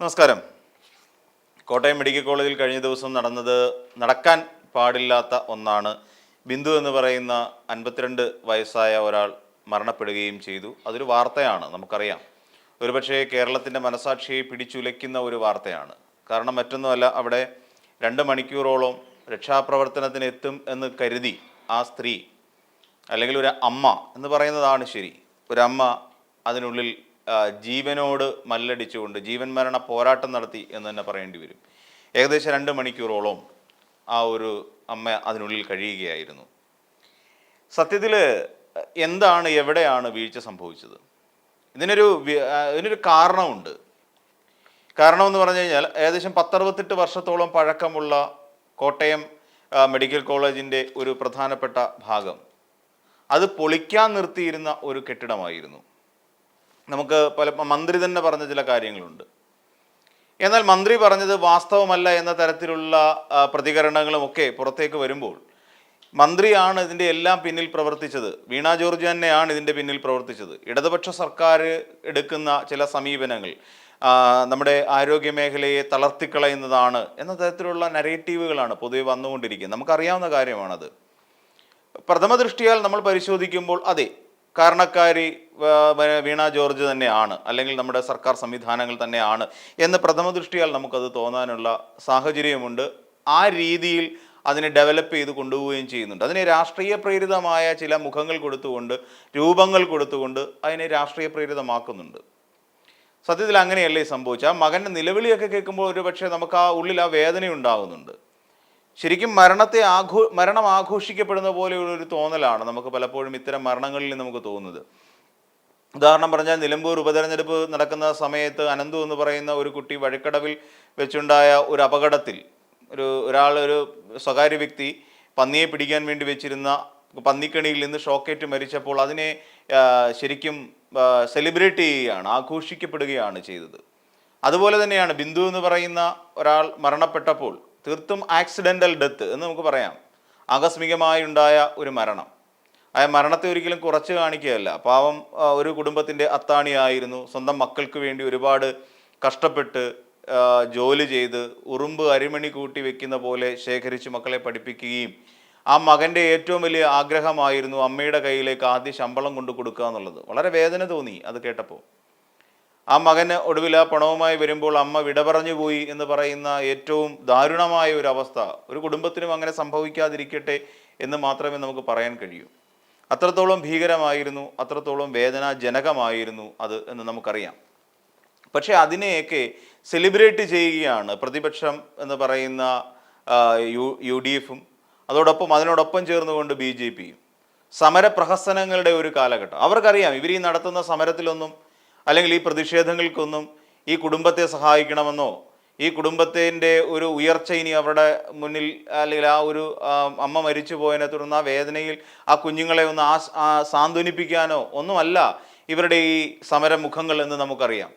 നമസ്കാരം. കോട്ടയം മെഡിക്കൽ കോളേജിൽ കഴിഞ്ഞ ദിവസം നടന്നത് നടക്കാൻ പാടില്ലാത്ത ഒന്നാണ്. ബിന്ദു എന്ന് പറയുന്ന അൻപത്തിരണ്ട് വയസ്സായ ഒരാൾ മരണപ്പെടുകയും ചെയ്തു. അതൊരു വാർത്തയാണ് നമുക്കറിയാം. ഒരുപക്ഷേ കേരളത്തിന്റെ മനസാക്ഷിയെ പിടിച്ചുലയ്ക്കുന്ന ഒരു വാർത്തയാണ്. കാരണം മറ്റൊന്നുമല്ല അവിടെ രണ്ട് മണിക്കൂറോളം രക്ഷാപ്രവർത്തനത്തിന് എത്തും എന്ന് കരുതി ആ സ്ത്രീ അല്ലെങ്കിൽ ഒരു അമ്മ എന്ന് പറയുന്നതാണ് ശരി. ഒരമ്മ അതിനുള്ളിൽ ജീവനോട് മല്ലടിച്ചുകൊണ്ട് ജീവൻ മരണ പോരാട്ടം നടത്തി എന്ന് തന്നെ പറയേണ്ടി വരും. ഏകദേശം രണ്ട് മണിക്കൂറോളം ആ ഒരു അമ്മ അതിനുള്ളിൽ കഴിയുകയായിരുന്നു. സത്യത്തിൽ എന്താണ് എവിടെയാണ് വീഴ്ച സംഭവിച്ചത്? ഇതിനൊരു ഇതിനൊരു കാരണമുണ്ട്. കാരണം എന്ന് പറഞ്ഞു കഴിഞ്ഞാൽ ഏകദേശം പത്തറുപത്തെട്ട് വർഷത്തോളം പഴക്കമുള്ള കോട്ടയം മെഡിക്കൽ കോളേജിന്റെ ഒരു പ്രധാനപ്പെട്ട ഭാഗം. അത് പൊളിക്കാൻ നിർത്തിയിരുന്ന ഒരു കെട്ടിടമായിരുന്നു. നമുക്ക് പല മന്ത്രി തന്നെ പറഞ്ഞ ചില കാര്യങ്ങളുണ്ട്. എന്നാൽ മന്ത്രി പറഞ്ഞത് വാസ്തവമല്ല എന്ന തരത്തിലുള്ള ആ, പ്രതികരണങ്ങളും ഒക്കെ പുറത്തേക്ക് വരുമ്പോൾ മന്ത്രിയാണ് ഇതിന്റെ എല്ലാം പിന്നിൽ പ്രവർത്തിച്ചത്. വീണ ജോർജ് തന്നെയാണ് ഇതിന്റെ പിന്നിൽ പ്രവർത്തിച്ചത്. ഇടതുപക്ഷ സർക്കാർ എടുക്കുന്ന ചില സമീപനങ്ങൾ നമ്മുടെ ആരോഗ്യ മേഖലയെ തളർത്തിക്കളയുന്നതാണ് എന്ന തരത്തിലുള്ള നരേറ്റീവുകളാണ് പൊതുവെ വന്നുകൊണ്ടിരിക്കുന്നത്. നമുക്കറിയാവുന്ന കാര്യമാണത്. പ്രഥമ ദൃഷ്ടിയാൽ നമ്മൾ പരിശോധിക്കുമ്പോൾ അതെ കാരണക്കാരി വീണ ജോർജ് തന്നെയാണ് അല്ലെങ്കിൽ നമ്മുടെ സർക്കാർ സംവിധാനങ്ങൾ തന്നെയാണ് എന്ന് പ്രഥമ ദൃഷ്ടിയാൽ നമുക്കത് തോന്നാനുള്ള സാഹചര്യമുണ്ട്. ആ രീതിയിൽ അതിനെ ഡെവലപ്പ് ചെയ്ത് കൊണ്ടുപോവുകയും ചെയ്യുന്നുണ്ട്. അതിനെ രാഷ്ട്രീയ പ്രേരിതമായ ചില മുഖങ്ങൾ കൊടുത്തുകൊണ്ട് രൂപങ്ങൾ കൊടുത്തുകൊണ്ട് അതിനെ രാഷ്ട്രീയ പ്രേരിതമാക്കുന്നുണ്ട്. സത്യത്തിൽ അങ്ങനെയല്ലേ സംഭവിച്ചത്? ആ മകന്റെ നിലവിളിയൊക്കെ കേൾക്കുമ്പോൾ ഒരു പക്ഷേ നമുക്ക് ആ ഉള്ളിൽ ആ വേദന ഉണ്ടാകുന്നുണ്ട് ശരിക്കും മരണത്തെ ആഘോ മരണം ആഘോഷിക്കപ്പെടുന്ന പോലെയുള്ള ഒരു തോന്നലാണ് നമുക്ക് പലപ്പോഴും ഇത്തരം മരണങ്ങളിൽ നമുക്ക് തോന്നുന്നത്. ഉദാഹരണം പറഞ്ഞാൽ നിലമ്പൂർ ഉപതെരഞ്ഞെടുപ്പ് നടക്കുന്ന സമയത്ത് അനന്തു എന്ന് പറയുന്ന ഒരു കുട്ടി വഴിക്കടവിൽ വെച്ചുണ്ടായ ഒരു അപകടത്തിൽ ഒരു ഒരാൾ ഒരു സ്വകാര്യ വ്യക്തി പന്നിയെ പിടിക്കാൻ വേണ്ടി വെച്ചിരുന്ന പന്നിക്കണിയിൽ നിന്ന് ഷോക്കേറ്റ് മരിച്ചപ്പോൾ അതിനെ ശരിക്കും സെലിബ്രേറ്റ് ചെയ്യുകയാണ് ആഘോഷിക്കപ്പെടുകയാണ് ചെയ്തത്. അതുപോലെ തന്നെയാണ് ബിന്ദു എന്ന് പറയുന്ന ഒരാൾ മരണപ്പെട്ടപ്പോൾ തീർത്തും ആക്സിഡന്റൽ ഡെത്ത് എന്ന് നമുക്ക് പറയാം. ആകസ്മികമായി ഉണ്ടായ ഒരു മരണം. ആ മരണത്തെ ഒരിക്കലും കുറച്ച് കാണിക്കുകയല്ല. പാവം ഒരു കുടുംബത്തിന്റെ അത്താണിയായിരുന്നു. സ്വന്തം മക്കൾക്ക് വേണ്ടി ഒരുപാട് കഷ്ടപ്പെട്ട് ജോലി ചെയ്ത് ഉറുമ്പ് അരിമണി കൂട്ടി വെക്കുന്ന പോലെ ശേഖരിച്ച് മക്കളെ പഠിപ്പിക്കുകയും ആ മകന്റെ ഏറ്റവും വലിയ ആഗ്രഹമായിരുന്നു അമ്മയുടെ കയ്യിലേക്ക് ആദ്യ ശമ്പളം കൊണ്ടു കൊടുക്കുക എന്നുള്ളത്. വളരെ വേദന തോന്നി അത് കേട്ടപ്പോൾ. ആ മകന് ഒടുവിൽ ആ പണവുമായി വരുമ്പോൾ അമ്മ വിട പറഞ്ഞു പോയി എന്ന് പറയുന്ന ഏറ്റവും ദാരുണമായ ഒരു അവസ്ഥ. ഒരു കുടുംബത്തിനും അങ്ങനെ സംഭവിക്കാതിരിക്കട്ടെ എന്ന് മാത്രമേ നമുക്ക് പറയാൻ കഴിയൂ. അത്രത്തോളം ഭീകരമായിരുന്നു അത്രത്തോളം വേദനാജനകമായിരുന്നു അത് എന്ന് നമുക്കറിയാം. പക്ഷേ അതിനെയൊക്കെ സെലിബ്രേറ്റ് ചെയ്യുകയാണ് പ്രതിപക്ഷം എന്ന് പറയുന്ന യു യു ഡി എഫും അതോടൊപ്പം അതിനോടൊപ്പം ചേർന്നുകൊണ്ട് ബി ജെ പിയും. സമരപ്രഹസനങ്ങളുടെ ഒരു കാലഘട്ടം. അവർക്കറിയാം ഇവർ ഈ നടത്തുന്ന സമരത്തിലൊന്നും അല്ലെങ്കിൽ ഈ പ്രതിഷേധങ്ങൾക്കൊന്നും ഈ കുടുംബത്തെ സഹായിക്കണമെന്നോ ഈ കുടുംബത്തിന്റെ ഒരു ഉയർച്ച ഇനി അവരുടെ മുന്നിൽ അല്ലെങ്കിൽ ആ ഒരു അമ്മ മരിച്ചു പോയതിനെ തുടർന്ന് ആ വേദനയിൽ ആ കുഞ്ഞുങ്ങളെ ഒന്ന് ആ സാന്ത്വനിപ്പിക്കാനോ ഒന്നുമല്ല ഇവരുടെ ഈ സമരമുഖങ്ങൾ എന്ന് നമുക്കറിയാം.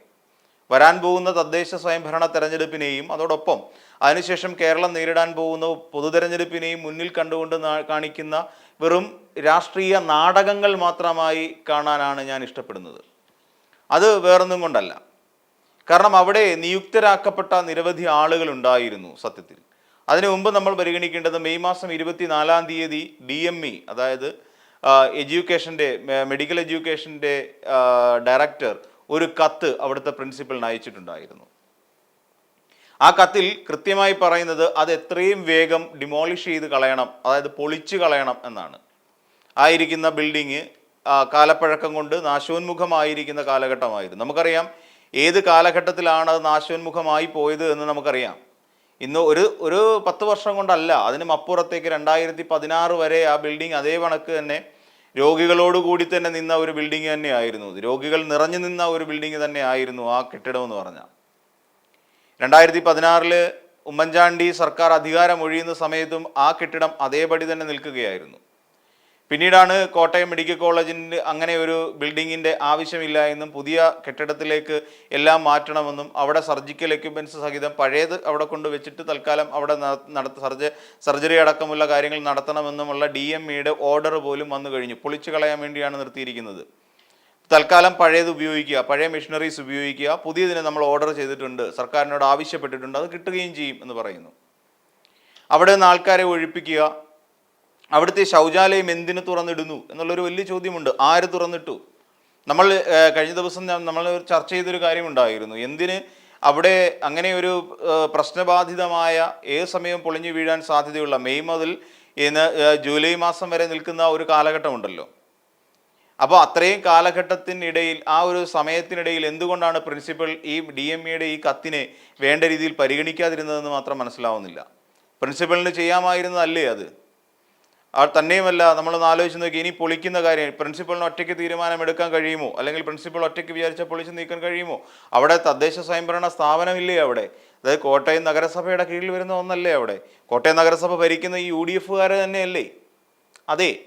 വരാൻ പോകുന്ന തദ്ദേശ സ്വയംഭരണ തെരഞ്ഞെടുപ്പിനെയും അതോടൊപ്പം അതിനുശേഷം കേരളം നേരിടാൻ പോകുന്ന പൊതു തെരഞ്ഞെടുപ്പിനെയും മുന്നിൽ കണ്ടുകൊണ്ട് കാണിക്കുന്ന വെറും രാഷ്ട്രീയ നാടകങ്ങൾ മാത്രമായി കാണാനാണ് ഞാൻ ഇഷ്ടപ്പെടുന്നത്. അത് വേറൊന്നും കൊണ്ടല്ല. കാരണം അവിടെ നിയുക്തരാക്കപ്പെട്ട നിരവധി ആളുകൾ ഉണ്ടായിരുന്നു സത്യത്തിൽ. അതിനു മുമ്പ് നമ്മൾ പരിഗണിക്കേണ്ടത് മെയ് മാസം ഇരുപത്തിനാലാം തീയതി ഡി എം ഇ അതായത് എഡ്യൂക്കേഷന്റെ മെഡിക്കൽ എഡ്യൂക്കേഷന്റെ ഡയറക്ടർ ഒരു കത്ത് അവിടുത്തെ പ്രിൻസിപ്പലിന് അയച്ചിട്ടുണ്ടായിരുന്നു. ആ കത്തിൽ കൃത്യമായി പറയുന്നത് അത് എത്രയും വേഗം ഡിമോളിഷ് ചെയ്ത് കളയണം അതായത് പൊളിച്ചു കളയണം എന്നാണ്. ആയിരിക്കുന്ന ബിൽഡിങ് കാലപ്പഴക്കം കൊണ്ട് നാശോന്മുഖമായിരിക്കുന്ന കാലഘട്ടമായിരുന്നു. നമുക്കറിയാം ഏത് കാലഘട്ടത്തിലാണ് അത് നാശോന്മുഖമായി പോയത് എന്ന് നമുക്കറിയാം. ഇന്ന് ഒരു ഒരു പത്ത് വർഷം കൊണ്ടല്ല അതിനും അപ്പുറത്തേക്ക് രണ്ടായിരത്തി പതിനാറ് വരെ ആ ബിൽഡിംഗ് അതേ കണക്ക് തന്നെ രോഗികളോട് കൂടി തന്നെ നിന്ന ഒരു ബിൽഡിംഗ് തന്നെയായിരുന്നു. രോഗികൾ നിറഞ്ഞു നിന്ന ഒരു ബിൽഡിംഗ് തന്നെ ആയിരുന്നു ആ കെട്ടിടം എന്ന് പറഞ്ഞാൽ. രണ്ടായിരത്തി പതിനാറിൽ ഉമ്മൻചാണ്ടി സർക്കാർ അധികാരം ഒഴിയുന്ന സമയത്തും ആ കെട്ടിടം അതേപടി തന്നെ നിൽക്കുകയായിരുന്നു. പിന്നീടാണ് കോട്ടയം മെഡിക്കൽ കോളേജിന് അങ്ങനെ ഒരു ബിൽഡിങ്ങിന്റെ ആവശ്യമില്ല എന്നും പുതിയ കെട്ടിടത്തിലേക്ക് എല്ലാം മാറ്റണമെന്നും അവിടെ സർജിക്കൽ എക്യുപ്മെന്റ്സ് സഹിതം പഴയത് അവിടെ കൊണ്ട് വെച്ചിട്ട് തൽക്കാലം അവിടെ നട നടത്ത സർജ സർജറി അടക്കമുള്ള കാര്യങ്ങൾ നടത്തണമെന്നുമുള്ള ഡി എം ഇയുടെ ഓർഡർ പോലും വന്നു കഴിഞ്ഞു. പൊളിച്ചു കളയാൻ വേണ്ടിയാണ് നിർത്തിയിരിക്കുന്നത്. തൽക്കാലം പഴയത് ഉപയോഗിക്കുക പഴയ മെഷീനറീസ് ഉപയോഗിക്കുക. പുതിയതിനെ നമ്മൾ ഓർഡർ ചെയ്തിട്ടുണ്ട്. സർക്കാരിനോട് ആവശ്യപ്പെട്ടിട്ടുണ്ട്. അത് കിട്ടുകയും ചെയ്യും എന്ന് പറയുന്നു. അവിടെ നിന്ന് ആൾക്കാരെ ഒഴിപ്പിക്കുക അവിടുത്തെ ശൗചാലയം എന്തിനു തുറന്നിടുന്നു എന്നുള്ളൊരു വലിയ ചോദ്യമുണ്ട്. ആര് തുറന്നിട്ടു? നമ്മൾ കഴിഞ്ഞ ദിവസം നമ്മൾ ചർച്ച ചെയ്തൊരു കാര്യമുണ്ടായിരുന്നു. എന്തിന് അവിടെ അങ്ങനെ ഒരു പ്രശ്നബാധിതമായ ഏത് സമയവും പൊളിഞ്ഞു വീഴാൻ സാധ്യതയുള്ള മെയ് മുതൽ ഇന്ന് ജൂലൈ മാസം വരെ നിൽക്കുന്ന ഒരു കാലഘട്ടമുണ്ടല്ലോ. അപ്പോൾ അത്രയും കാലഘട്ടത്തിനിടയിൽ ആ ഒരു സമയത്തിനിടയിൽ എന്തുകൊണ്ടാണ് പ്രിൻസിപ്പൽ ഈ ഡി എം ഇയുടെ ഈ കത്തിനെ വേണ്ട രീതിയിൽ പരിഗണിക്കാതിരുന്നതെന്ന് മാത്രം മനസ്സിലാവുന്നില്ല. പ്രിൻസിപ്പലിന് ചെയ്യാമായിരുന്നതല്ലേ അത്? ആ തന്നെയുമല്ല നമ്മളൊന്ന് ആലോചിച്ച് നോക്കി ഇനി പൊളിക്കുന്ന കാര്യം പ്രിൻസിപ്പളിന് ഒറ്റയ്ക്ക് തീരുമാനമെടുക്കാൻ കഴിയുമോ? അല്ലെങ്കിൽ പ്രിൻസിപ്പൾ ഒറ്റയ്ക്ക് വിചാരിച്ച പൊളിച്ച് നീക്കാൻ കഴിയുമോ? അവിടെ തദ്ദേശ സ്വയംഭരണ സ്ഥാപനമില്ലേ അവിടെ? അതായത് കോട്ടയം നഗരസഭയുടെ കീഴിൽ വരുന്ന ഒന്നല്ലേ അവിടെ? കോട്ടയം നഗരസഭ ഭരിക്കുന്ന ഈ യു ഡി എഫുകാർ തന്നെയല്ലേ? അതെ.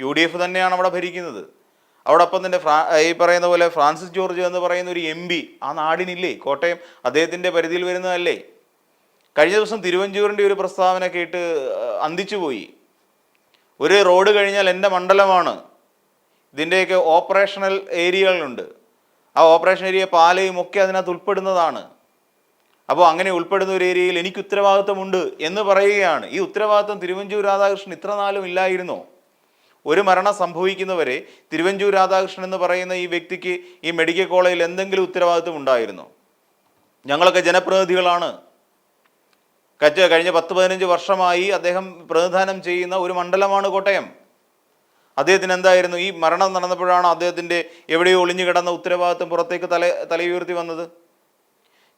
യു ഡി എഫ് തന്നെയാണ് അവിടെ ഭരിക്കുന്നത്. അവിടെ അപ്പം തന്നെ ഫ്രാ ഈ പറയുന്ന പോലെ ഫ്രാൻസിസ് ജോർജ് എന്ന് പറയുന്ന ഒരു എം പി ആ നാടിനില്ലേ? കോട്ടയം അദ്ദേഹത്തിന്റെ പരിധിയിൽ വരുന്നതല്ലേ? കഴിഞ്ഞ ദിവസം തിരുവഞ്ചൂരിന്റെ ഒരു പ്രസ്താവന കേട്ട് അന്തിച്ചുപോയി. ഒരു റോഡ് കഴിഞ്ഞാൽ എന്റെ മണ്ഡലമാണ്. ഇതിന്റെയൊക്കെ ഓപ്പറേഷണൽ ഏരിയകളുണ്ട്. ആ ഓപ്പറേഷൻ ഏരിയ പാലയും ഒക്കെ അതിനകത്ത് ഉൾപ്പെടുന്നതാണ്. അപ്പോൾ അങ്ങനെ ഉൾപ്പെടുന്ന ഒരു ഏരിയയിൽ എനിക്ക് ഉത്തരവാദിത്വമുണ്ട് എന്ന് പറയുകയാണ്. ഈ ഉത്തരവാദിത്വം തിരുവഞ്ചൂർ രാധാകൃഷ്ണൻ ഇത്ര നാളും ഇല്ലായിരുന്നോ? ഒരു മരണം സംഭവിക്കുന്നവരെ തിരുവഞ്ചൂർ രാധാകൃഷ്ണൻ എന്ന് പറയുന്ന ഈ വ്യക്തിക്ക് ഈ മെഡിക്കൽ കോളേജിൽ എന്തെങ്കിലും ഉത്തരവാദിത്വം ഉണ്ടായിരുന്നോ? ഞങ്ങളൊക്കെ ജനപ്രതിനിധികളാണ്. കച്ച കഴിഞ്ഞ പത്ത് പതിനഞ്ച് വർഷമായി അദ്ദേഹം പ്രതിനിധാനം ചെയ്യുന്ന ഒരു മണ്ഡലമാണ് കോട്ടയം. അദ്ദേഹത്തിന് എന്തായിരുന്നു? ഈ മരണം നടന്നപ്പോഴാണ് അദ്ദേഹത്തിന്റെ എവിടെയോ ഒളിഞ്ഞു കിടന്ന ഉത്തരവാദിത്വം പുറത്തേക്ക് തല തലയുയർത്തി വന്നത്.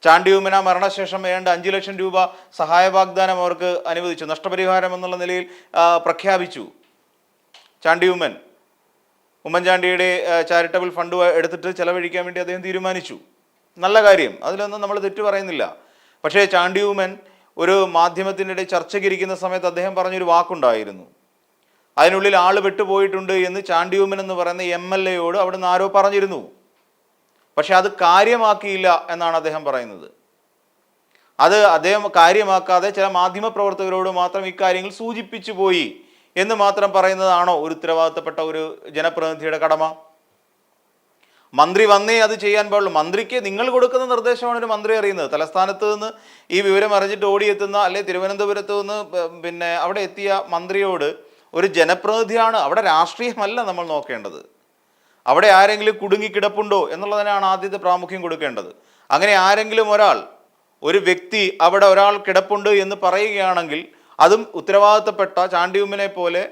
ചാണ്ടിയൂമിന മരണശേഷം വേണ്ട അഞ്ചു ലക്ഷം രൂപ സഹായ വാഗ്ദാനം അവർക്ക് അനുവദിച്ചു. നഷ്ടപരിഹാരം എന്നുള്ള നിലയിൽ പ്രഖ്യാപിച്ചു ചാണ്ടിയൂമൻ. ഉമ്മൻചാണ്ടിയുടെ ചാരിറ്റബിൾ ഫണ്ട് എടുത്തിട്ട് ചെലവഴിക്കാൻ വേണ്ടി അദ്ദേഹം തീരുമാനിച്ചു. നല്ല കാര്യം. അതിലൊന്നും നമ്മൾ തെറ്റു പറയുന്നില്ല. പക്ഷേ ചാണ്ടിയൂമ്മൻ ഒരു മാധ്യമത്തിനിടെ ചർച്ചയ്ക്കിരിക്കുന്ന സമയത്ത് അദ്ദേഹം പറഞ്ഞൊരു വാക്കുണ്ടായിരുന്നു. അതിനുള്ളിൽ ആൾ വിട്ടുപോയിട്ടുണ്ട് എന്ന് ചാണ്ടിയൂമൻ എന്ന് പറയുന്ന എം എൽ എയോട് അവിടെ നിന്ന് ആരോ പറഞ്ഞിരുന്നു. പക്ഷെ അത് കാര്യമാക്കിയില്ല എന്നാണ് അദ്ദേഹം പറയുന്നത്. അത് അദ്ദേഹം കാര്യമാക്കാതെ ചില മാധ്യമ പ്രവർത്തകരോട് മാത്രം ഇക്കാര്യങ്ങൾ സൂചിപ്പിച്ചു പോയി എന്ന് മാത്രം പറയുന്നതാണോ ഒരു ഉത്തരവാദിത്തപ്പെട്ട ഒരു ജനപ്രതിനിധിയുടെ കടമ? മന്ത്രി വന്നേ അത് ചെയ്യാൻ പാടുള്ളൂ. മന്ത്രിക്ക് നിങ്ങൾ കൊടുക്കുന്ന നിർദ്ദേശമാണ് ഒരു മന്ത്രി അറിയുന്നത്. തലസ്ഥാനത്ത് നിന്ന് ഈ വിവരം അറിഞ്ഞിട്ട് ഓടിയെത്തുന്ന അല്ലെ തിരുവനന്തപുരത്ത് നിന്ന് പിന്നെ അവിടെ എത്തിയ മന്ത്രിയോട് ഒരു ജനപ്രതിനിധിയാണ്. അവിടെ രാഷ്ട്രീയമല്ല നമ്മൾ നോക്കേണ്ടത്. അവിടെ ആരെങ്കിലും കുടുങ്ങി കുടുങ്ങിക്കിടപ്പുണ്ടോ എന്നുള്ളതിനാണ് ആദ്യത്തെ പ്രാമുഖ്യം കൊടുക്കേണ്ടത്. അങ്ങനെ ആരെങ്കിലും ഒരാൾ ഒരു വ്യക്തി അവിടെ ഒരാൾ കിടപ്പുണ്ട് എന്ന് പറയുകയാണെങ്കിൽ അതും ഉത്തരവാദിത്തപ്പെട്ട ചാണ്ടിയുമ്മനെ പോലെ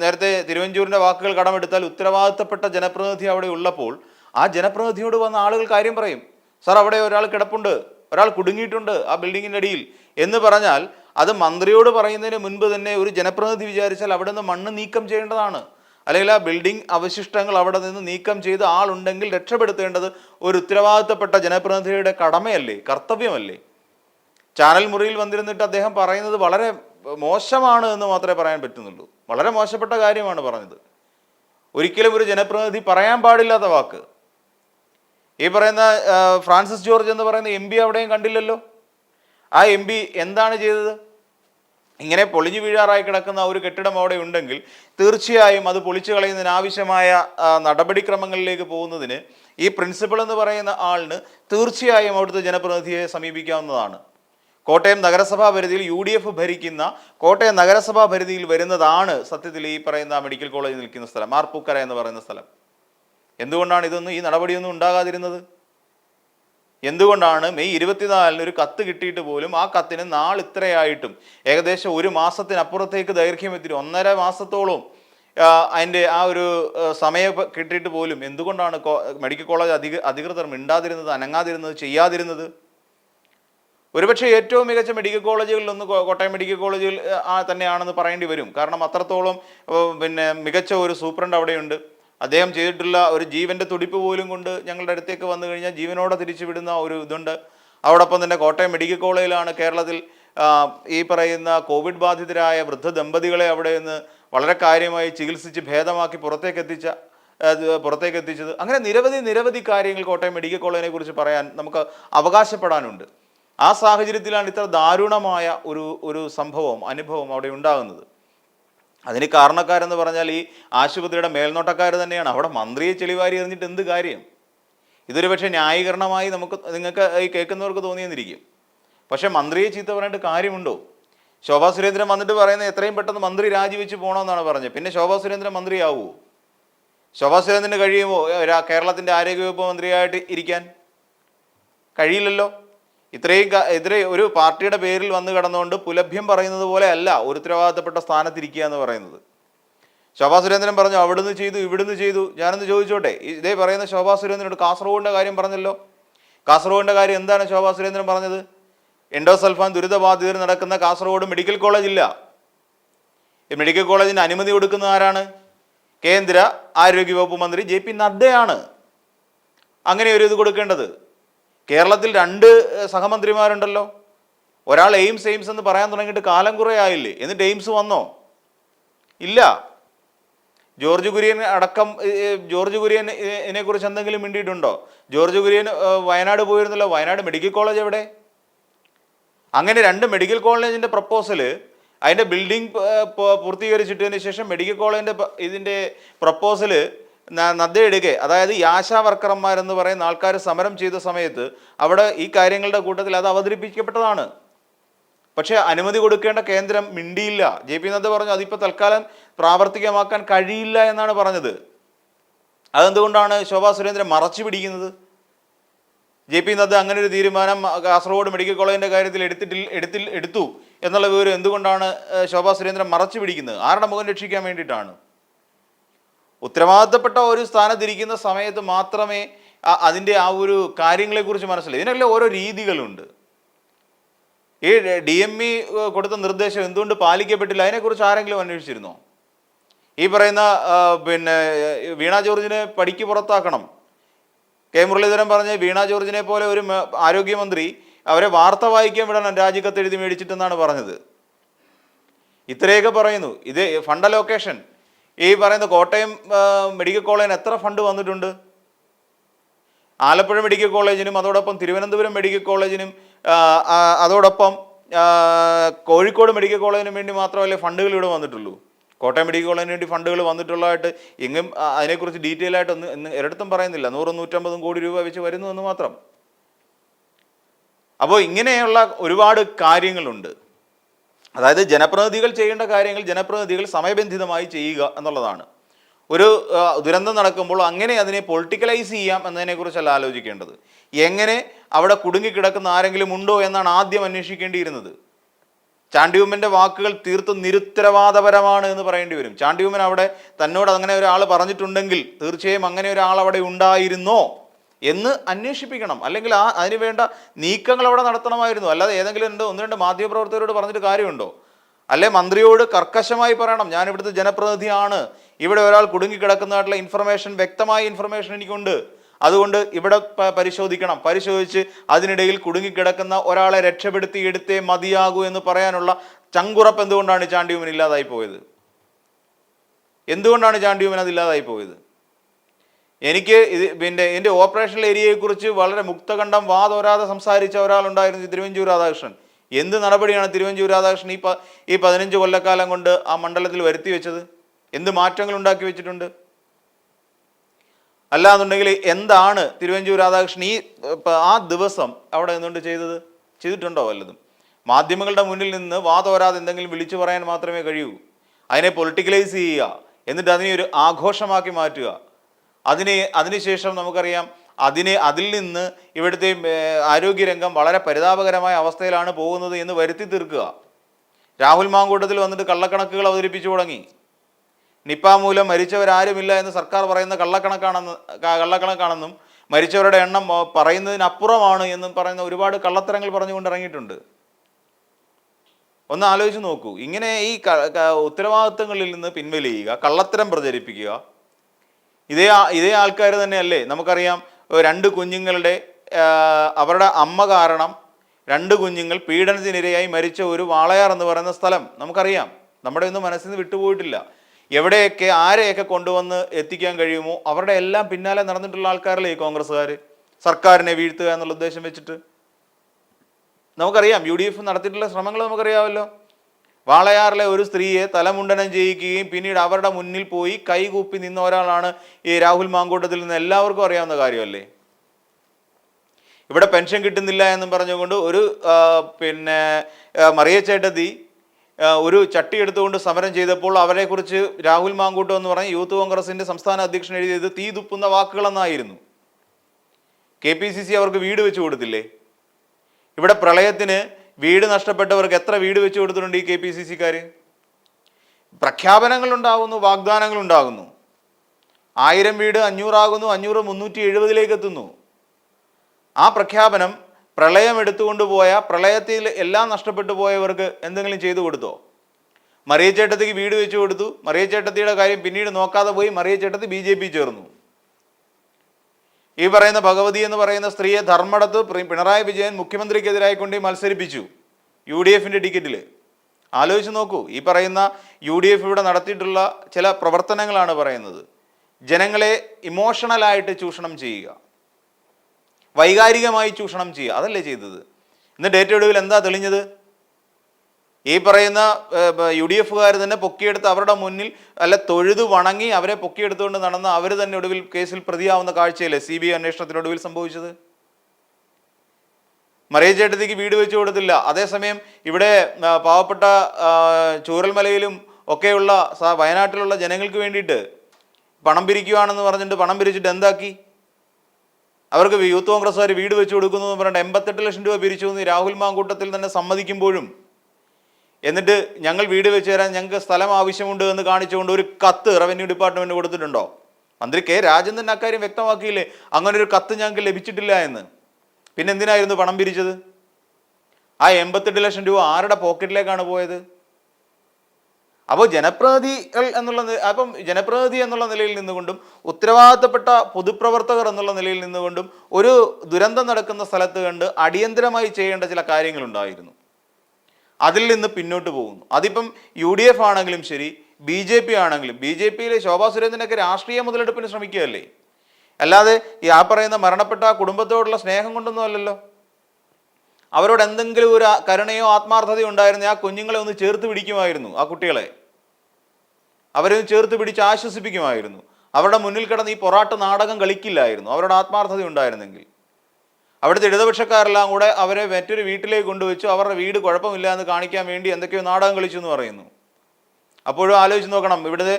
നേരത്തെ തിരുവഞ്ചൂരിന്റെ വാക്കുകൾ കടമെടുത്താൽ ഉത്തരവാദിത്തപ്പെട്ട ജനപ്രതിനിധി അവിടെ ഉള്ളപ്പോൾ ആ ജനപ്രതിനിധിയോട് വന്ന ആളുകൾ കാര്യം പറയും. സാർ അവിടെ ഒരാൾ കിടപ്പുണ്ട്. ഒരാൾ കുടുങ്ങിയിട്ടുണ്ട് ആ ബിൽഡിങ്ങിന്റെ അടിയിൽ. എന്ന് പറഞ്ഞാൽ അത് മന്ത്രിയോട് പറയുന്നതിന് മുൻപ് തന്നെ ഒരു ജനപ്രതിനിധി വിചാരിച്ചാൽ അവിടെ നിന്ന് മണ്ണ് നീക്കം ചെയ്യേണ്ടതാണ്. അല്ലെങ്കിൽ ആ ബിൽഡിംഗ് അവശിഷ്ടങ്ങൾ അവിടെ നിന്ന് നീക്കം ചെയ്ത് ആളുണ്ടെങ്കിൽ രക്ഷപ്പെടുത്തേണ്ടത് ഒരു ഉത്തരവാദിത്തപ്പെട്ട ജനപ്രതിനിധിയുടെ കടമയല്ലേ? കർത്തവ്യമല്ലേ? ചാനൽ മുറിയിൽ വന്നിരുന്നിട്ട് അദ്ദേഹം പറയുന്നത് വളരെ മോശമാണ് എന്ന് മാത്രമേ പറയാൻ പറ്റുന്നുള്ളൂ. വളരെ മോശപ്പെട്ട കാര്യമാണ് പറഞ്ഞത്. ഒരിക്കലും ഒരു ജനപ്രതിനിധി പറയാൻ പാടില്ലാത്ത വാക്ക്. ഈ പറയുന്ന ഫ്രാൻസിസ് ജോർജ് എന്ന് പറയുന്ന എം പി അവിടെയും കണ്ടില്ലല്ലോ? ആ എം പി എന്താണ് ചെയ്തത്? ഇങ്ങനെ പൊളിഞ്ഞു വീഴാറായി കിടക്കുന്ന ഒരു കെട്ടിടം അവിടെ ഉണ്ടെങ്കിൽ തീർച്ചയായും അത് പൊളിച്ചു കളയുന്നതിന് ആവശ്യമായ നടപടിക്രമങ്ങളിലേക്ക് പോകുന്നതിന് ഈ പ്രിൻസിപ്പൾ എന്ന് പറയുന്ന ആളിന് തീർച്ചയായും അവിടുത്തെ ജനപ്രതിനിധിയെ സമീപിക്കാവുന്നതാണ്. കോട്ടയം നഗരസഭാ പരിധിയിൽ യു ഡി എഫ് ഭരിക്കുന്ന കോട്ടയം നഗരസഭാ പരിധിയിൽ വരുന്നതാണ് സത്യത്തിൽ ഈ പറയുന്ന മെഡിക്കൽ കോളേജ് നിൽക്കുന്ന സ്ഥലം ആർപ്പൂക്കര എന്ന് പറയുന്ന സ്ഥലം. എന്തുകൊണ്ടാണ് ഇതൊന്നും ഈ നടപടിയൊന്നും ഉണ്ടാകാതിരുന്നത്? എന്തുകൊണ്ടാണ് മെയ് ഇരുപത്തിനാലിന് ഒരു കത്ത് കിട്ടിയിട്ട് പോലും ആ കത്തിന് നാളിത്രയായിട്ടും ഏകദേശം ഒരു മാസത്തിനപ്പുറത്തേക്ക് ദൈർഘ്യം എത്തിരും ഒന്നര മാസത്തോളം അതിന്റെ ആ ഒരു സമയം കിട്ടിയിട്ട് പോലും എന്തുകൊണ്ടാണ് മെഡിക്കൽ കോളേജ് അധിക അധികൃതർ മിണ്ടാതിരുന്നത് അനങ്ങാതിരുന്നത് ചെയ്യാതിരുന്നത്? ഒരുപക്ഷെ ഏറ്റവും മികച്ച മെഡിക്കൽ കോളേജുകളിൽ ഒന്ന് കോട്ടയം മെഡിക്കൽ കോളേജിൽ തന്നെയാണെന്ന് പറയേണ്ടി വരും. കാരണം അത്രത്തോളം പിന്നെ മികച്ച ഒരു സൂപ്രണ്ട് അവിടെയുണ്ട്. അദ്ദേഹം ചെയ്തിട്ടുള്ള ഒരു ജീവന്റെ തുടിപ്പ് പോലും കൊണ്ട് ഞങ്ങളുടെ അടുത്തേക്ക് വന്നു കഴിഞ്ഞാൽ ജീവനോടെ തിരിച്ചു വിടുന്ന ഒരു ഇതുണ്ട്. അതോടൊപ്പം തന്നെ കോട്ടയം മെഡിക്കൽ കോളേജിലാണ് കേരളത്തിൽ ഈ പറയുന്ന കോവിഡ് ബാധിതരായ വൃദ്ധ ദമ്പതികളെ അവിടെ നിന്ന് വളരെ കാര്യമായി ചികിത്സിച്ച് ഭേദമാക്കി പുറത്തേക്ക് എത്തിച്ച പുറത്തേക്ക് എത്തിച്ചത്. അങ്ങനെ നിരവധി നിരവധി കാര്യങ്ങൾ കോട്ടയം മെഡിക്കൽ കോളേജിനെ കുറിച്ച് പറയാൻ നമുക്ക് അവകാശപ്പെടാനുണ്ട്. ആ സാഹചര്യത്തിലാണ് ഇത്ര ദാരുണമായ ഒരു ഒരു സംഭവം അനുഭവം അവിടെ ഉണ്ടാകുന്നത്. അതിന് കാരണക്കാരെന്ന് പറഞ്ഞാൽ ഈ ആശുപത്രിയുടെ മേൽനോട്ടക്കാർ തന്നെയാണ്. അവിടെ മന്ത്രിയെ ചെളിവാരി എറിഞ്ഞിട്ട് എന്ത് കാര്യം? ഇതൊരു പക്ഷേ ന്യായീകരണമായി നമുക്ക് നിങ്ങൾക്ക് ഈ കേൾക്കുന്നവർക്ക് തോന്നിയെന്നിരിക്കും. പക്ഷേ മന്ത്രിയെ ചീത്ത പറഞ്ഞിട്ട് കാര്യമുണ്ടോ? ശോഭാ സുരേന്ദ്രൻ വന്നിട്ട് പറയുന്നത് എത്രയും പെട്ടെന്ന് മന്ത്രി രാജിവെച്ച് പോകണമെന്നാണ് പറഞ്ഞത്. പിന്നെ ശോഭാ സുരേന്ദ്രൻ മന്ത്രിയാവുമോ ശോഭാ സുരേന്ദ്രന് കഴിയുമോ? കേരളത്തിന്റെ ആരോഗ്യവകുപ്പ് മന്ത്രിയായിട്ട് ഇരിക്കാൻ? കഴിയില്ലല്ലോ. ഇത്രയും എതിരെ ഒരു പാർട്ടിയുടെ പേരിൽ വന്നു കിടന്നുകൊണ്ട് പുലഭ്യം പറയുന്നത് പോലെ അല്ല ഒരു ഉത്തരവാദിത്തപ്പെട്ട സ്ഥാനത്തിരിക്കുക എന്ന് പറയുന്നത്. ശോഭാ സുരേന്ദ്രൻ പറഞ്ഞു അവിടുന്ന് ചെയ്തു ഇവിടുന്ന് ചെയ്തു. ഞാനൊന്ന് ചോദിച്ചോട്ടെ ഇതേ പറയുന്ന ശോഭാ സുരേന്ദ്രനോട് കാസർഗോഡിന്റെ കാര്യം പറഞ്ഞല്ലോ. കാസർഗോഡിന്റെ കാര്യം എന്താണ് ശോഭാ സുരേന്ദ്രൻ പറഞ്ഞത്? എൻഡോസൾഫാൻ ദുരിതബാധിതർ നടക്കുന്ന കാസർഗോഡ് മെഡിക്കൽ കോളേജ് ഇല്ല. ഈ മെഡിക്കൽ കോളേജിന് അനുമതി കൊടുക്കുന്ന ആരാണ്? കേന്ദ്ര ആരോഗ്യവകുപ്പ് മന്ത്രി ജെ പി നദ്ദയാണ്. അങ്ങനെ ഒരു ഇത് കൊടുക്കേണ്ടത്. കേരളത്തിൽ രണ്ട് സഹമന്ത്രിമാരുണ്ടല്ലോ. ഒരാൾ എയിംസ് എയിംസ് എന്ന് പറയാൻ തുടങ്ങിയിട്ട് കാലം കുറേ ആയില്ലേ? എന്നിട്ട് എയിംസ് വന്നോ? ഇല്ല. ജോർജ് കുര്യൻ അടക്കം ജോർജ് കുര്യൻ ഇതിനെ കുറിച്ച് എന്തെങ്കിലും മിണ്ടിയിട്ടുണ്ടോ? ജോർജ് കുര്യൻ വയനാട് പോയിരുന്നല്ലോ. വയനാട് മെഡിക്കൽ കോളേജ് എവിടെ? അങ്ങനെ രണ്ട് മെഡിക്കൽ കോളേജിന്റെ പ്രപ്പോസൽ അതിന്റെ ബിൽഡിംഗ് പൂർത്തീകരിച്ചിട്ടതിന് ശേഷം മെഡിക്കൽ കോളേജിന്റെ ഇതിന്റെ പ്രപ്പോസൽ നദ്ദയെടുക്കെ അതായത് ഈ വർക്കർമാരെന്ന് പറയുന്ന ആൾക്കാർ സമരം ചെയ്ത സമയത്ത് അവിടെ ഈ കാര്യങ്ങളുടെ കൂട്ടത്തിൽ അത് അവതരിപ്പിക്കപ്പെട്ടതാണ്. പക്ഷേ അനുമതി കൊടുക്കേണ്ട കേന്ദ്രം മിണ്ടിയില്ല. ജെ പി നദ്ദ പറഞ്ഞു അതിപ്പോൾ തൽക്കാലം പ്രാവർത്തികമാക്കാൻ കഴിയില്ല എന്നാണ് പറഞ്ഞത്. അതെന്തുകൊണ്ടാണ് ശോഭാ സുരേന്ദ്രൻ മറച്ചു പിടിക്കുന്നത്? ജെ പി നദ്ദ അങ്ങനെ ഒരു തീരുമാനം കാസർഗോഡ് മെഡിക്കൽ കോളേജിന്റെ കാര്യത്തിൽ എടുത്തിട്ടിൽ എടുത്തിൽ എടുത്തു എന്നുള്ള വിവരം എന്തുകൊണ്ടാണ് ശോഭാ സുരേന്ദ്രൻ മറച്ചു പിടിക്കുന്നത്? ആരുടെ മുഖം രക്ഷിക്കാൻ വേണ്ടിയിട്ടാണ്? ഉത്തരവാദിത്തപ്പെട്ട ഒരു സ്ഥാനത്തിരിക്കുന്ന സമയത്ത് മാത്രമേ അതിന്റെ ആ ഒരു കാര്യങ്ങളെക്കുറിച്ച് മനസ്സിലായി. ഇതിനെല്ലാം ഓരോ രീതികളുണ്ട്. ഈ ഡി എം ഇ കൊടുത്ത നിർദ്ദേശം എന്തുകൊണ്ട് പാലിക്കപ്പെട്ടില്ല? അതിനെക്കുറിച്ച് ആരെങ്കിലും അന്വേഷിച്ചിരുന്നോ? ഈ പറയുന്ന പിന്നെ വീണ ജോർജിനെ പടിക്ക് പുറത്താക്കണം. കെ മുരളീധരൻ പറഞ്ഞ് വീണ ജോർജിനെ പോലെ ഒരു ആരോഗ്യമന്ത്രി അവരെ വാർത്ത വായിക്കാൻ വിടണം രാജിക്കത്ത് എഴുതി മേടിച്ചിട്ടെന്നാണ് പറഞ്ഞത്. ഇത്രയൊക്കെ പറയുന്നു. ഇത് ഫണ്ട് അലോക്കേഷൻ ഈ പറയുന്ന കോട്ടയം മെഡിക്കൽ കോളേജിന് എത്ര ഫണ്ട് വന്നിട്ടുണ്ട്? ആലപ്പുഴ മെഡിക്കൽ കോളേജിനും അതോടൊപ്പം തിരുവനന്തപുരം മെഡിക്കൽ കോളേജിനും അതോടൊപ്പം കോഴിക്കോട് മെഡിക്കൽ കോളേജിനും വേണ്ടി മാത്രമല്ലേ ഫണ്ടുകൾ ഇവിടെ വന്നിട്ടുള്ളൂ? കോട്ടയം മെഡിക്കൽ കോളേജിന് വേണ്ടി ഫണ്ടുകൾ വന്നിട്ടുള്ളതായിട്ട് എങ്ങും അതിനെക്കുറിച്ച് ഡീറ്റെയിൽ ആയിട്ട് ഒന്ന് ഒരിടത്തും പറയുന്നില്ല. നൂറും നൂറ്റമ്പതും കോടി രൂപ വെച്ച് വരുന്നു എന്ന് മാത്രം. അപ്പോൾ ഇങ്ങനെയുള്ള ഒരുപാട് കാര്യങ്ങളുണ്ട്. അതായത് ജനപ്രതിനിധികൾ ചെയ്യേണ്ട കാര്യങ്ങൾ ജനപ്രതിനിധികൾ സമയബന്ധിതമായി ചെയ്യുക എന്നുള്ളതാണ്. ഒരു ദുരന്തം നടക്കുമ്പോൾ അങ്ങനെ അതിനെ പൊളിറ്റിക്കലൈസ് ചെയ്യാം എന്നതിനെക്കുറിച്ചല്ല ആലോചിക്കേണ്ടത്. എങ്ങനെ അവിടെ കുടുങ്ങിക്കിടക്കുന്ന ആരെങ്കിലും ഉണ്ടോ എന്നാണ് ആദ്യം അന്വേഷിക്കേണ്ടിയിരുന്നത്. ചാണ്ടിയുമ്മന്റെ വാക്കുകൾ തീർത്തും നിരുത്തരവാദപരമാണ് എന്ന് പറയേണ്ടി വരും. ചാണ്ടിയുമ്മൻ അവിടെ തന്നോട് അങ്ങനെ ഒരാൾ പറഞ്ഞിട്ടുണ്ടെങ്കിൽ തീർച്ചയായും അങ്ങനെ ഒരാൾ അവിടെ ഉണ്ടായിരുന്നോ? എന്ന് അന്വേഷിപ്പിക്കണം. അല്ലെങ്കിൽ ആ അതിന് വേണ്ട നീക്കങ്ങൾ അവിടെ നടത്തണമായിരുന്നു. അല്ലാതെ ഏതെങ്കിലും രണ്ട് ഒന്ന് രണ്ട് മാധ്യമപ്രവർത്തകരോട് പറഞ്ഞിട്ട് കാര്യമുണ്ടോ? അല്ലെ മന്ത്രിയോട് കർക്കശമായി പറയണം. ഞാൻ ഇവിടുത്തെ ജനപ്രതിനിധിയാണ്. ഇവിടെ ഒരാൾ കുടുങ്ങിക്കിടക്കുന്നതായിട്ടുള്ള ഇൻഫർമേഷൻ വ്യക്തമായ ഇൻഫർമേഷൻ എനിക്കുണ്ട്. അതുകൊണ്ട് ഇവിടെ പരിശോധിക്കണം. പരിശോധിച്ച് അതിനിടയിൽ കുടുങ്ങിക്കിടക്കുന്ന ഒരാളെ രക്ഷപ്പെടുത്തി എടുത്തേ മതിയാകൂ എന്ന് പറയാനുള്ള ചങ്കുറപ്പ് എന്തുകൊണ്ടാണ് ചാണ്ടിയുമൻ ഇല്ലാതായി പോയത്? എന്തുകൊണ്ടാണ് ചാണ്ടിയുമൻ അത് ഇല്ലാതായി പോയത്? എനിക്ക് ഇത് പിന്നെ എന്റെ ഓപ്പറേഷണൽ ഏരിയയെക്കുറിച്ച് വളരെ മുക്തകണ്ഠം വാതോരാതെ സംസാരിച്ച ഒരാളുണ്ടായിരുന്നു തിരുവഞ്ചൂർ രാധാകൃഷ്ണൻ. എന്ത് നടപടിയാണ് തിരുവഞ്ചൂർ രാധാകൃഷ്ണൻ ഈ പ ഈ പതിനഞ്ച് കൊല്ലക്കാലം കൊണ്ട് ആ മണ്ഡലത്തിൽ വരുത്തി വെച്ചത്? എന്ത് മാറ്റങ്ങൾ ഉണ്ടാക്കി വെച്ചിട്ടുണ്ട്? അല്ലാന്നുണ്ടെങ്കിൽ എന്താണ് തിരുവഞ്ചൂർ രാധാകൃഷ്ണൻ ഈ ആ ദിവസം അവിടെ നിന്നുകൊണ്ട് ചെയ്തത്? ചെയ്തിട്ടുണ്ടോ വല്ലതും? മാധ്യമങ്ങളുടെ മുന്നിൽ നിന്ന് വാതോരാതെ എന്തെങ്കിലും വിളിച്ചു പറയാൻ മാത്രമേ കഴിയൂ. അതിനെ പൊളിറ്റിക്കലൈസ് ചെയ്യുക. എന്നിട്ട് അതിനെ ഒരു ആഘോഷമാക്കി മാറ്റുക. അതിനെ അതിനുശേഷം നമുക്കറിയാം അതിനെ അതിൽ നിന്ന് ഇവിടുത്തെ ആരോഗ്യരംഗം വളരെ പരിതാപകരമായ അവസ്ഥയിലാണ് പോകുന്നത് എന്ന് വരുത്തി തീർക്കുക. രാഹുൽ മാങ്കൂട്ടത്തിൽ വന്നിട്ട് കള്ളക്കണക്കുകൾ അവതരിപ്പിച്ചു തുടങ്ങി. നിപ്പ മൂലം മരിച്ചവരാരുമില്ല എന്ന് സർക്കാർ പറയുന്ന കള്ളക്കണക്കാണെന്ന് കള്ളക്കണക്കാണെന്നും മരിച്ചവരുടെ എണ്ണം പറയുന്നതിനപ്പുറമാണ് എന്നും പറയുന്ന ഒരുപാട് കള്ളത്തരങ്ങൾ പറഞ്ഞുകൊണ്ട് ഇറങ്ങിയിട്ടുണ്ട്. ഒന്ന് ആലോചിച്ച് നോക്കൂ. ഇങ്ങനെ ഈ ഉത്തരവാദിത്തങ്ങളിൽ നിന്ന് പിൻവലിയുക കള്ളത്തരം പ്രചരിപ്പിക്കുക ഇതേ ഇതേ ആൾക്കാർ തന്നെയല്ലേ? നമുക്കറിയാം രണ്ട് കുഞ്ഞുങ്ങളുടെ അവരുടെ അമ്മ കാരണം രണ്ട് കുഞ്ഞുങ്ങൾ പീഡനത്തിനിരയായി മരിച്ച ഒരു വാളയാർ എന്ന് പറയുന്ന സ്ഥലം നമുക്കറിയാം. നമ്മുടെ ഒന്നും മനസ്സിൽ നിന്ന് വിട്ടുപോയിട്ടില്ല. എവിടെയൊക്കെ ആരെയൊക്കെ കൊണ്ടുവന്ന് എത്തിക്കാൻ കഴിയുമോ അവരുടെ എല്ലാം പിന്നാലെ നടന്നിട്ടുള്ള ആൾക്കാരല്ലേ ഈ കോൺഗ്രസ്സുകാർ സർക്കാരിനെ വീഴ്ത്തുക എന്നുള്ള ഉദ്ദേശം വെച്ചിട്ട്. നമുക്കറിയാം യു ഡി എഫ് നടത്തിയിട്ടുള്ള ശ്രമങ്ങൾ നമുക്കറിയാമല്ലോ. വാളയാറിലെ ഒരു സ്ത്രീയെ തലമുണ്ടനം ചെയ്യിക്കുകയും പിന്നീട് അവരുടെ മുന്നിൽ പോയി കൈകൂപ്പി നിന്ന ഒരാളാണ് ഈ രാഹുൽ മാങ്കൂട്ടത്തിൽ നിന്ന് എല്ലാവർക്കും അറിയാവുന്ന കാര്യമല്ലേ? ഇവിടെ പെൻഷൻ കിട്ടുന്നില്ല എന്നും പറഞ്ഞുകൊണ്ട് ഒരു പിന്നെ ആ, മറിയ ചേട്ടത്തി ഒരു ചട്ടി എടുത്തുകൊണ്ട് സമരം ചെയ്തപ്പോൾ അവരെക്കുറിച്ച് രാഹുൽ മാങ്കൂട്ടം എന്ന് പറഞ്ഞ യൂത്ത് കോൺഗ്രസിന്റെ സംസ്ഥാന അധ്യക്ഷൻ എഴുതിയത് തീ തുപ്പുന്ന വാക്കുകളെന്നായിരുന്നു. കെ പി സി സി അവർക്ക് വീട് വെച്ച് കൊടുത്തില്ലേ? ഇവിടെ പ്രളയത്തിന് വീട് നഷ്ടപ്പെട്ടവർക്ക് എത്ര വീട് വെച്ച് കൊടുത്തിട്ടുണ്ട് ഈ കെ പി സി സിക്കാർ വാഗ്ദാനങ്ങൾ ഉണ്ടാകുന്നു ആയിരം വീട് അഞ്ഞൂറാകുന്നു അഞ്ഞൂറ് മുന്നൂറ്റി എഴുപതിലേക്ക് എത്തുന്നു. ആ പ്രഖ്യാപനം പ്രളയം എടുത്തുകൊണ്ട് പോയ പ്രളയത്തിൽ എല്ലാം നഷ്ടപ്പെട്ടു പോയവർക്ക് എന്തെങ്കിലും ചെയ്തു കൊടുത്തോ? മറിയച്ചേട്ടത്തിക്ക് വീട് വെച്ചു കൊടുത്തു. മറിയച്ചേട്ടത്തിയുടെ കാര്യം പിന്നീട് നോക്കാതെ പോയി. മറിയച്ചേട്ടത്തി ബി ജെ പി ചേർന്നു. ഈ പറയുന്ന ഭഗവതി എന്ന് പറയുന്ന സ്ത്രീയെ ധർമ്മടത്ത് പിണറായി വിജയൻ മുഖ്യമന്ത്രിക്കെതിരായി കൊണ്ട് മത്സരിപ്പിച്ചു യു ഡി എഫിന്റെ ടിക്കറ്റിൽ ആലോചിച്ച് നോക്കൂ ഈ പറയുന്ന യു ഡി എഫ് ഇവിടെ നടത്തിയിട്ടുള്ള ചില പ്രവർത്തനങ്ങളാണ് പറയുന്നത്. ജനങ്ങളെ ഇമോഷണലായിട്ട് ചൂഷണം ചെയ്യുക. വൈകാരികമായി ചൂഷണം ചെയ്യുക. അതല്ലേ ചെയ്തത്? ഇന്ന് ഡേറ്റ ഒടുവിൽ എന്താ തെളിഞ്ഞത്? ഈ പറയുന്ന യു ഡി എഫുകാർ തന്നെ പൊക്കിയെടുത്ത് അവരുടെ മുന്നിൽ അല്ല തൊഴുതു വണങ്ങി അവരെ പൊക്കിയെടുത്തുകൊണ്ട് നടന്ന അവർ തന്നെ ഒടുവിൽ കേസിൽ പ്രതിയാവുന്ന കാഴ്ചയല്ലേ സി ബി ഐ അന്വേഷണത്തിനൊടുവിൽ സംഭവിച്ചത്? മറിയ ചേട്ടത്തിക്ക് വീട് വെച്ച് കൊടുത്തില്ല. അതേസമയം ഇവിടെ പാവപ്പെട്ട ചൂരൽമലയിലും ഒക്കെയുള്ള വയനാട്ടിലുള്ള ജനങ്ങൾക്ക് വേണ്ടിയിട്ട് പണം പിരിക്കുകയാണെന്ന് പറഞ്ഞിട്ട് പണം പിരിച്ചിട്ട് എന്താക്കി? അവർക്ക് യൂത്ത് കോൺഗ്രസ്സുകാർ വീട് വെച്ചു കൊടുക്കുന്നു എന്ന് പറഞ്ഞിട്ട് എൺപത്തെട്ട് ലക്ഷം രൂപ പിരിച്ചു എന്ന് രാഹുൽ മാങ്കൂട്ടത്തിൽ തന്നെ സമ്മതിക്കുമ്പോഴും എന്നിട്ട് ഞങ്ങൾ വീട് വെച്ച് തരാൻ ഞങ്ങൾക്ക് സ്ഥലം ആവശ്യമുണ്ട് എന്ന് കാണിച്ചുകൊണ്ട് ഒരു കത്ത് റവന്യൂ ഡിപ്പാർട്ട്മെന്റ് കൊടുത്തിട്ടുണ്ടോ? മന്ത്രി കെ രാജൻ തന്നെ അക്കാര്യം വ്യക്തമാക്കിയില്ലേ? അങ്ങനെ ഒരു കത്ത് ഞങ്ങൾക്ക് ലഭിച്ചിട്ടില്ല എന്ന്. പിന്നെ എന്തിനായിരുന്നു പണം പിരിച്ചത്? ആ എൺപത്തെട്ട് ലക്ഷം രൂപ ആരുടെ പോക്കറ്റിലേക്കാണ് പോയത്? അപ്പോൾ ജനപ്രതിനിധികൾ എന്നുള്ള അപ്പം ജനപ്രതിനിധി എന്നുള്ള നിലയിൽ നിന്നുകൊണ്ടും ഉത്തരവാദിത്തപ്പെട്ട പൊതുപ്രവർത്തകർ എന്നുള്ള നിലയിൽ നിന്നുകൊണ്ടും ഒരു ദുരന്തം നടക്കുന്ന സ്ഥലത്ത് കണ്ട് അടിയന്തരമായി ചെയ്യേണ്ട ചില കാര്യങ്ങളുണ്ടായിരുന്നു. അതിൽ നിന്ന് പിന്നോട്ട് പോകുന്നു. അതിപ്പം യു ഡി എഫ് ആണെങ്കിലും ശരി ബി ജെ പി ആണെങ്കിലും ബി ജെ പിയിലെ ശോഭാ സുരേന്ദ്രനൊക്കെ രാഷ്ട്രീയ മുതലെടുപ്പിന് ശ്രമിക്കുകയല്ലേ? അല്ലാതെ ഈ ആ പറയുന്ന മരണപ്പെട്ട ആ കുടുംബത്തോടുള്ള സ്നേഹം കൊണ്ടൊന്നും അല്ലല്ലോ. അവരോട് എന്തെങ്കിലും ഒരു കരുണയോ ആത്മാർത്ഥതയോ ഉണ്ടായിരുന്ന ആ കുഞ്ഞുങ്ങളെ ഒന്ന് ചേർത്ത് പിടിക്കുമായിരുന്നു ആ കുട്ടികളെ. അവരെ ഒന്ന് ചേർത്ത് പിടിച്ച് ആശ്വസിപ്പിക്കുമായിരുന്നു. അവരുടെ മുന്നിൽ കിടന്ന് ഈ പൊറാട്ട് നാടകം കളിക്കില്ലായിരുന്നു അവരുടെ ആത്മാർത്ഥത ഉണ്ടായിരുന്നെങ്കിൽ അവിടുത്തെ ഇടതുപക്ഷക്കാരെല്ലാം കൂടെ അവരെ മറ്റൊരു വീട്ടിലേക്ക് കൊണ്ടുവച്ചു. അവരുടെ വീട് കുഴപ്പമില്ല എന്ന് കാണിക്കാൻ വേണ്ടി എന്തൊക്കെയോ നാടകം കളിച്ചു എന്ന് പറയുന്നു. അപ്പോഴും ആലോചിച്ച് നോക്കണം. ഇവിടുത്തെ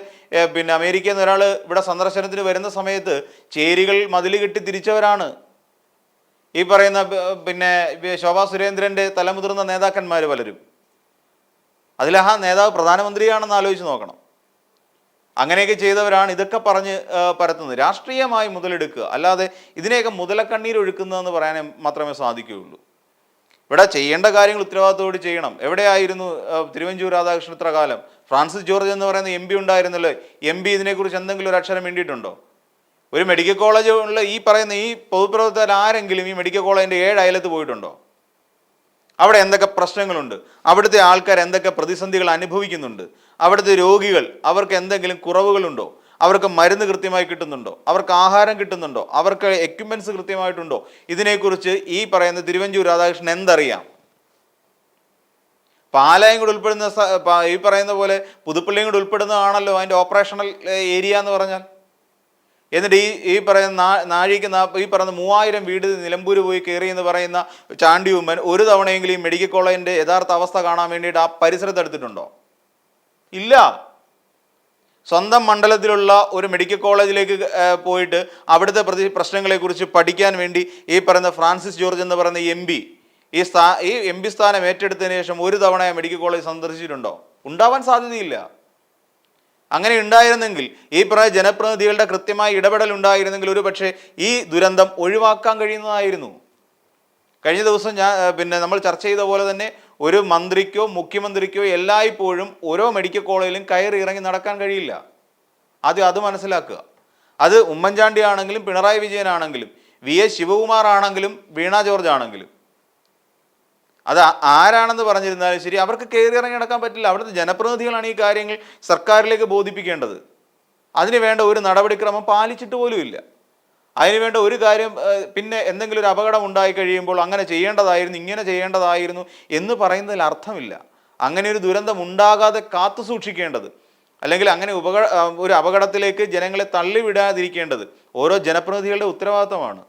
പിന്നെ അമേരിക്കയിൽ നിന്ന് ഒരാൾ ഇവിടെ സന്ദർശനത്തിന് വരുന്ന സമയത്ത് ചേരികൾ മതിൽ കെട്ടി തിരിച്ചവരാണ്. ഈ പറയുന്ന പിന്നെ ശോഭാ സുരേന്ദ്രന്റെ തലമുതിർന്ന നേതാക്കന്മാർ പലരും. അതിൽ നേതാവ് പ്രധാനമന്ത്രിയാണെന്ന് ആലോചിച്ച് നോക്കണം. അങ്ങനെയൊക്കെ ചെയ്തവരാണ് ഇതൊക്കെ പറഞ്ഞ് പരത്തുന്നത്. രാഷ്ട്രീയമായി മുതലെടുക്കുക. അല്ലാതെ ഇതിനെയൊക്കെ മുതലക്കണ്ണീർ ഒഴുക്കുന്നതെന്ന് പറയാനേ മാത്രമേ സാധിക്കുകയുള്ളൂ. ഇവിടെ ചെയ്യേണ്ട കാര്യങ്ങൾ ഉത്തരവാദിത്തോട് ചെയ്യണം. എവിടെയായിരുന്നു തിരുവഞ്ചൂർ രാധാകൃഷ്ണൻ ഇത്ര കാലം? ഫ്രാൻസിസ് ജോർജ് എന്ന് പറയുന്ന എം പി ഉണ്ടായിരുന്നല്ലോ. എം പി ഇതിനെക്കുറിച്ച് എന്തെങ്കിലും ഒരു അക്ഷരം വേണ്ടിയിട്ടുണ്ടോ ഒരു മെഡിക്കൽ കോളേജ് ഉള്ള ഈ പറയുന്ന ഈ പൊതുപ്രവർത്തകർ ആരെങ്കിലും ഈ മെഡിക്കൽ കോളേജിന്റെ ഏഴ് അയലത്ത് പോയിട്ടുണ്ടോ? അവിടെ എന്തൊക്കെ പ്രശ്നങ്ങളുണ്ട്? അവിടുത്തെ ആൾക്കാർ എന്തൊക്കെ പ്രതിസന്ധികൾ അനുഭവിക്കുന്നുണ്ട്? അവിടുത്തെ രോഗികൾ അവർക്ക് എന്തെങ്കിലും കുറവുകളുണ്ടോ? അവർക്ക് മരുന്ന് കൃത്യമായി കിട്ടുന്നുണ്ടോ? അവർക്ക് ആഹാരം കിട്ടുന്നുണ്ടോ? അവർക്ക് എക്യുപ്മെന്റ്സ് കൃത്യമായിട്ടുണ്ടോ? ഇതിനെക്കുറിച്ച് ഈ പറയുന്ന തിരുവഞ്ചൂർ രാധാകൃഷ്ണൻ എന്തറിയാം? പാലായും കൂടെ ഉൾപ്പെടുന്ന ഈ പറയുന്ന പോലെ പുതുപ്പള്ളിയും കൂടെ ഉൾപ്പെടുന്നതാണല്ലോ അതിന്റെ ഓപ്പറേഷണൽ ഏരിയ എന്ന് പറഞ്ഞാൽ. എന്നിട്ട് ഈ ഈ പറയുന്ന നാഴിക്ക് ഈ പറയുന്ന മൂവായിരം വീട് നിലമ്പൂർ പോയി കയറി എന്ന് പറയുന്ന ചാണ്ടി ഉമ്മൻ ഒരു തവണയെങ്കിലും ഈ മെഡിക്കൽ കോളേജിന്റെ യഥാർത്ഥ അവസ്ഥ കാണാൻ വേണ്ടിയിട്ട് ആ പരിസരത്ത് എടുത്തിട്ടുണ്ടോ? ഇല്ല. സ്വന്തം മണ്ഡലത്തിലുള്ള ഒരു മെഡിക്കൽ കോളേജിലേക്ക് പോയിട്ട് അവിടുത്തെ പ്രതി പ്രശ്നങ്ങളെക്കുറിച്ച് പഠിക്കാൻ വേണ്ടി ഈ പറയുന്ന ഫ്രാൻസിസ് ജോർജ് എന്ന് പറയുന്ന എം പി ഈ സ്ഥാ ഈ എം പി സ്ഥാനം ഏറ്റെടുത്തതിന് ശേഷം ഒരു തവണ മെഡിക്കൽ കോളേജ് സന്ദർശിച്ചിട്ടുണ്ടോ? ഉണ്ടാവാൻ സാധ്യതയില്ല. അങ്ങനെ ഉണ്ടായിരുന്നെങ്കിൽ ഈ പറയുന്ന ജനപ്രതിനിധികളുടെ കൃത്യമായ ഇടപെടൽ ഉണ്ടായിരുന്നെങ്കിൽ ഒരു പക്ഷേ ഈ ദുരന്തം ഒഴിവാക്കാൻ കഴിയുന്നതായിരുന്നു. കഴിഞ്ഞ ദിവസം ഞാൻ പിന്നെ നമ്മൾ ചർച്ച ചെയ്ത പോലെ തന്നെ ഒരു മന്ത്രിക്കോ മുഖ്യമന്ത്രിക്കോ എല്ലായ്പ്പോഴും ഓരോ മെഡിക്കൽ കോളേജിലും കയറി ഇറങ്ങി നടക്കാൻ കഴിയില്ല. അത് അത് മനസ്സിലാക്കുക. അത് ഉമ്മൻചാണ്ടി ആണെങ്കിലും പിണറായി വിജയൻ ആണെങ്കിലും വി എസ് ശിവകുമാർ ആണെങ്കിലും വീണ ജോർജ് ആണെങ്കിലും. അത് ആരാണെന്ന് പറഞ്ഞിരുന്നാലും ശരി അവർക്ക് കയറി ഇറങ്ങി നടക്കാൻ പറ്റില്ല. അവിടുത്തെ ജനപ്രതിനിധികളാണ് ഈ കാര്യങ്ങൾ സർക്കാരിലേക്ക് ബോധിപ്പിക്കേണ്ടത്. അതിന് വേണ്ട ഒരു നടപടിക്രമം പാലിച്ചിട്ട് പോലും ഇല്ല അതിന് വേണ്ട ഒരു കാര്യം പിന്നെ എന്തെങ്കിലും ഒരു അപകടം ഉണ്ടായി കഴിയുമ്പോൾ അങ്ങനെ ചെയ്യേണ്ടതായിരുന്നു ഇങ്ങനെ ചെയ്യേണ്ടതായിരുന്നു എന്ന് പറയുന്നതിൽ അർത്ഥമില്ല. അങ്ങനെ ഒരു ദുരന്തം ഉണ്ടാകാതെ കാത്തു സൂക്ഷിക്കേണ്ടത് അല്ലെങ്കിൽ അങ്ങനെ ഉപക ഒരു അപകടത്തിലേക്ക് ജനങ്ങളെ തള്ളിവിടാതിരിക്കേണ്ടത് ഓരോ ജനപ്രതിനിധികളുടെ ഉത്തരവാദിത്തമാണ്.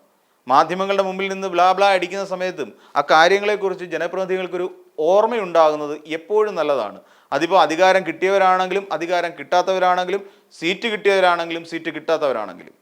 മാധ്യമങ്ങളുടെ മുമ്പിൽ നിന്ന് ബ്ലാ ബ്ലാ അടിക്കുന്ന സമയത്തും ആ കാര്യങ്ങളെക്കുറിച്ച് ജനപ്രതിനിധികൾക്കൊരു ഓർമ്മയുണ്ടാകുന്നത് എപ്പോഴും നല്ലതാണ്. അതിപ്പോൾ അധികാരം കിട്ടിയവരാണെങ്കിലും അധികാരം കിട്ടാത്തവരാണെങ്കിലും സീറ്റ് കിട്ടിയവരാണെങ്കിലും സീറ്റ് കിട്ടാത്തവരാണെങ്കിലും.